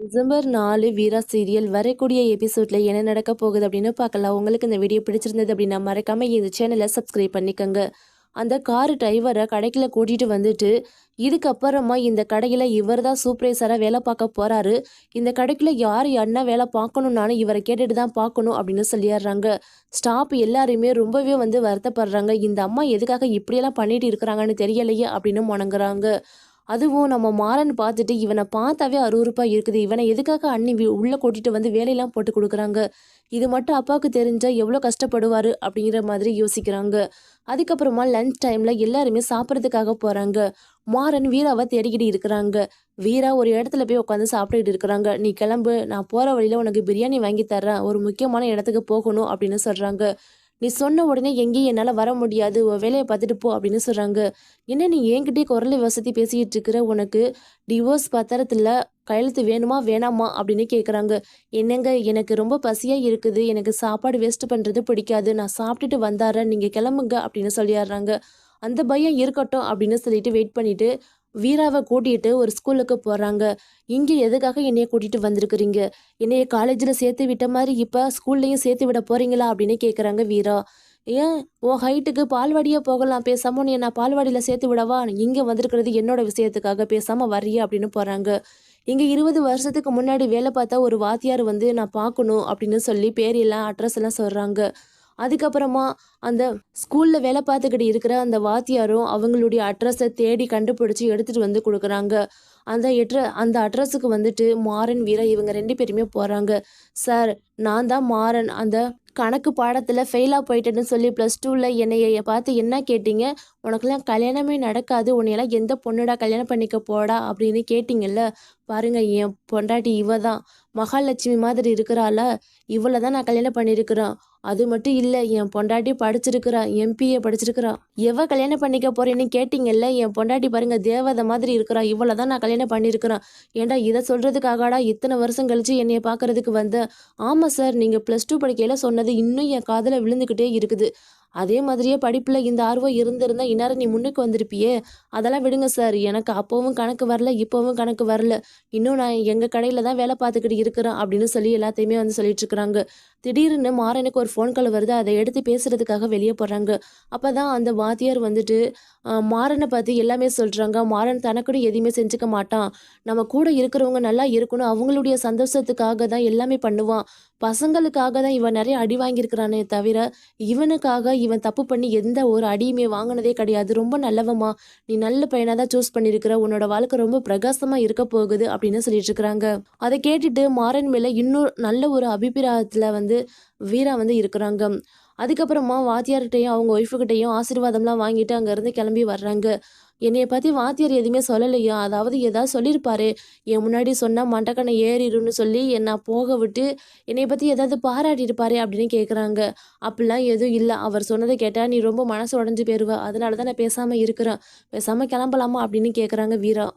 December நாலு வீரா serial வரக்கூடிய எபிசோட்ல என்ன நடக்க போகுது அப்படின்னு பார்க்கலாம். உங்களுக்கு இந்த வீடியோ பிடிச்சிருந்தது அப்படின்னா மறக்காம இந்த சேனலை சப்ஸ்கிரைப் பண்ணிக்கோங்க. அந்த கார் டிரைவரை கடைக்குள்ள கூட்டிட்டு வந்துட்டு இதுக்கப்புறமா இந்த கடையில் இவர் தான் சூப்பர்வைசராக வேலை பார்க்க போறாரு. இந்த கடைக்குள்ள யார் என்ன வேலை பார்க்கணும்னாலும் இவரை கேட்டுட்டு தான் பார்க்கணும் அப்படின்னு சொல்லிடுறாங்க. ஸ்டாப் எல்லாருமே ரொம்பவே வந்து வருத்தப்படுறாங்க. இந்த அம்மா எதுக்காக இப்படியெல்லாம் பண்ணிட்டு இருக்கிறாங்கன்னு தெரியலையே அப்படின்னு முணங்குறாங்க. அதுவும் நம்ம மாறன் பார்த்துட்டு இவனை பார்த்தாவே அருவருப்பாக இருக்குது. இவனை எதுக்காக அண்ணி உள்ளே கூட்டிகிட்டு வந்து வேலையெல்லாம் போட்டு கொடுக்குறாங்க? இது மட்டும் அப்பாவுக்கு தெரிஞ்சால் எவ்வளோ கஷ்டப்படுவார் அப்படிங்கிற மாதிரி யோசிக்கிறாங்க. அதுக்கப்புறமா லஞ்ச் டைமில் எல்லாருமே சாப்பிட்றதுக்காக போகிறாங்க மாறன் வீராவை தேடிக்கிட்டு இருக்கிறாங்க. வீரா ஒரு இடத்துல போய் உட்காந்து சாப்பிட்டுக்கிட்டு இருக்கிறாங்க. நீ கிளம்பு நான் போகிற வழியில் உனக்கு பிரியாணி வாங்கி தர்றேன். ஒரு முக்கியமான இடத்துக்கு போகணும் அப்படின்னு சொல்கிறாங்க நீ சொன்ன உடனே எங்கேயும் என்னால் வர முடியாது. உன் வேலையை பார்த்துட்டு போ அப்படின்னு சொல்கிறாங்க என்ன நீ என்கிட்டயே குரலை வசதி பேசிக்கிட்டு இருக்கிற உனக்கு டிவோர்ஸ் பத்திரத்தில் கையெழுத்து வேணுமா வேணாமா அப்படின்னு கேட்குறாங்க என்னங்க எனக்கு ரொம்ப பசியாக இருக்குது. எனக்கு சாப்பாடு வேஸ்ட் பண்ணுறது பிடிக்காது. நான் சாப்பிட்டுட்டு வந்தாரேன் நீங்கள் கிளம்புங்க அப்படின்னு சொல்லிடுறாங்க. அந்த பயம் இருக்கட்டும் அப்படின்னு சொல்லிட்டு வெயிட் பண்ணிவிட்டு வீராவை கூட்டிகிட்டு ஒரு ஸ்கூலுக்கு போகிறாங்க இங்கே எதுக்காக என்னைய கூட்டிகிட்டு வந்திருக்கிறீங்க? என்னைய காலேஜில் சேர்த்து விட்ட மாதிரி இப்போ ஸ்கூல்லையும் சேர்த்து விட போகிறீங்களா அப்படின்னு கேட்குறாங்க வீரா. ஏன்? உன் ஹைட்டுக்கு பால்வாடியாக போகலாம். பேசாமல் நீ நான் பால்வாடியில் சேர்த்து விடவா? இங்கே வந்திருக்கிறது என்னோட விஷயத்துக்காக பேசாமல் வர்றியா? அப்படின்னு போகிறாங்க இங்கே இருபது வருஷத்துக்கு முன்னாடி வேலை பார்த்தா ஒரு வாத்தியார் வந்து நான் பார்க்கணும் அப்படின்னு சொல்லி பேர் எல்லாம் அட்ரஸ் எல்லாம் சொல்கிறாங்க அதுக்கப்புறமா அந்த ஸ்கூலில் வேலை பார்த்துக்கிட்டு இருக்கிற அந்த வாத்தியாரும் அவங்களுடைய அட்ரஸை தேடி கண்டுபிடிச்சி எடுத்துகிட்டு வந்து கொடுக்குறாங்க. அந்த எட்ர அந்த அட்ரஸுக்கு வந்துட்டு மாறன் வீரா இவங்க ரெண்டு பேருமே போகிறாங்க சார் நான் தான் மாறன். அந்த கணக்கு பாடத்தில் ஃபெயிலாக போயிட்டேன்னு சொல்லி ப்ளஸ் டூவில் என்னைய பார்த்து என்ன கேட்டீங்க? உனக்கெல்லாம் கல்யாணமே நடக்காது. உன்னையெல்லாம் எந்த பொண்ணுடா கல்யாணம் பண்ணிக்க போடா அப்படின்னு கேட்டிங்கல்ல? பாருங்க என் பொண்டாட்டி இவ தான் மகாலட்சுமி மாதிரி இருக்கிறாள. இவளை தான் நான் கல்யாணம் பண்ணியிருக்கிறேன். அது மட்டும் இல்லை என் பொண்டாட்டி படிச்சிருக்கிறா எம்பிஏ படிச்சிருக்கிறா. எவ கல்யாணம் பண்ணிக்க போறேன்னு கேட்டிங்கல்ல? என் பொண்டாட்டி பாருங்க தேவதை மாதிரி இருக்கிறா. இவளை தான் நான் கல்யாணம் பண்ணியிருக்கிறேன். ஏண்டா இதை சொல்கிறதுக்காகடா இத்தனை வருஷம் கழிச்சு என்னைய பார்க்கறதுக்கு வந்த? ஆமாம் சார் நீங்கள் ப்ளஸ் டூ படிக்கையில் சொன்னது இன்னும் என் காதில் விழுந்துக்கிட்டே இருக்குது. அதே மாதிரியே படிப்பில் இந்த ஆர்வம் இருந்திருந்தால் இந்நேரம் நீ முன்னுக்கு வந்திருப்பியே. அதெல்லாம் விடுங்க சார் எனக்கு அப்போவும் கணக்கு வரல இப்போவும் கணக்கு வரல. இன்னும் நான் எங்கள் கடையில் தான் வேலை பார்த்துக்கிட்டு இருக்கிறேன் அப்படின்னு சொல்லி எல்லாத்தையுமே வந்து சொல்லிட்டு இருக்கிறாங்க. திடீர்னு மாறனுக்கு ஒரு ஃபோன் கால் வருது. அதை எடுத்து பேசுகிறதுக்காக வெளியே போகிறாங்க அப்போ தான் அந்த வாத்தியார் வந்துட்டு மாறனை பற்றி எல்லாமே சொல்கிறாங்க மாறன் தனக்குன்னு எதையுமே செஞ்சுக்க மாட்டான். நம்ம கூட இருக்கிறவங்க நல்லா இருக்கணும். அவங்களுடைய சந்தோஷத்துக்காக தான் எல்லாமே பண்ணுவான். பசங்களுக்காக தான் இவன் நிறைய அடி வாங்கியிருக்கிறானே தவிர இவனுக்காக இவன் தப்பு பண்ணி எந்த ஒரு அடியுமே வாங்கினதே கிடையாது. ரொம்ப நல்லவமா நீ நல்ல பையனாக தான் சூஸ் பண்ணியிருக்கிற. உன்னோட வாழ்க்கை ரொம்ப பிரகாசமாக இருக்க போகுது அப்படின்னு சொல்லிட்டு இருக்கிறாங்க. அதை கேட்டுட்டு மாறன் மேலே இன்னும் நல்ல ஒரு அபிப்பிராயத்தில் வந்து வீரா வந்து இருக்கிறாங்க. அதுக்கப்புறமா வாத்தியார்கிட்டையும் அவங்க ஒய்ஃபுக்கிட்டையும் ஆசீர்வாதம்லாம் வாங்கிட்டு அங்கேருந்து கிளம்பி வர்றாங்க. என்னைய பற்றி வாத்தியார் எதுவுமே சொல்லலையா? அதாவது ஏதாவது சொல்லியிருப்பாரு. என் முன்னாடி சொன்னால் மண்டக்கண்ணை ஏறிடும்னு சொல்லி என்னை போக விட்டு என்னைய பற்றி ஏதாவது பாராட்டியிருப்பாரு அப்படின்னு கேட்குறாங்க அப்படிலாம் எதுவும் இல்லை. அவர் சொன்னதை கேட்டால் நீ ரொம்ப மனசு உடஞ்சி போயிருவ. அதனால தான் நான் பேசாமல் இருக்கிறேன். பேசாமல் கிளம்பலாமா? அப்படின்னு கேட்குறாங்க வீரா.